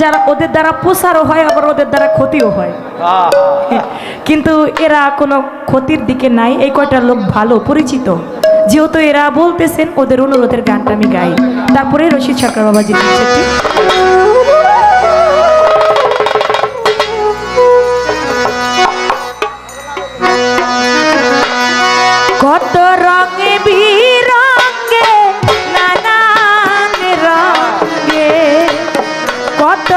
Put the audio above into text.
যারা ওদের দ্বারা প্রসারও হয় আবার ওদের দ্বারা ক্ষতিও হয়। কিন্তু এরা কোনো ক্ষতির দিকে নাই এই কয়টা লোক ভালো পরিচিত। যেহেতু এরা বলতেছেন ওদের অনুরোধের গানটা আমি গাই। তারপরে রশিদ সরকার বাবাজি